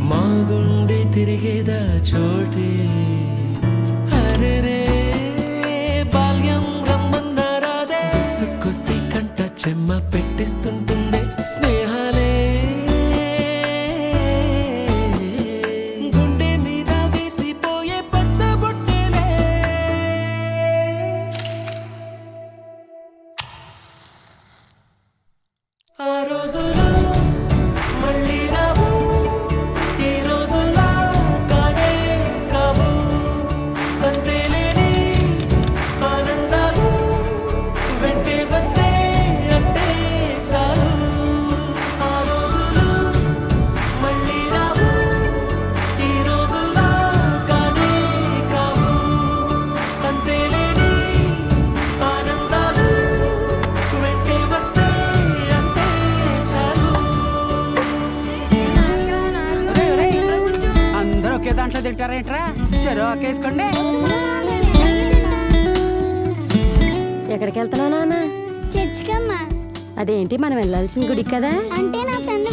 మా గుండె తిరిగేదా చోటే? అరెరే బాల్యం రమ్మన్నారాదే కుస్తీ కంట చెమ్మ పెట్టిస్తుంటుందే. స్నేహ అందరూ ఒకే దాంట్లో తింటారేంట్రా చెరు ఒకేసుకోండి ఎక్కడికి వెళ్తున్నావు నాన్న? చర్చికమ్మా. అదేంటి మనం వెళ్ళాల్సిన గుడికి కదా? అంటే నా ఫ్రెండ్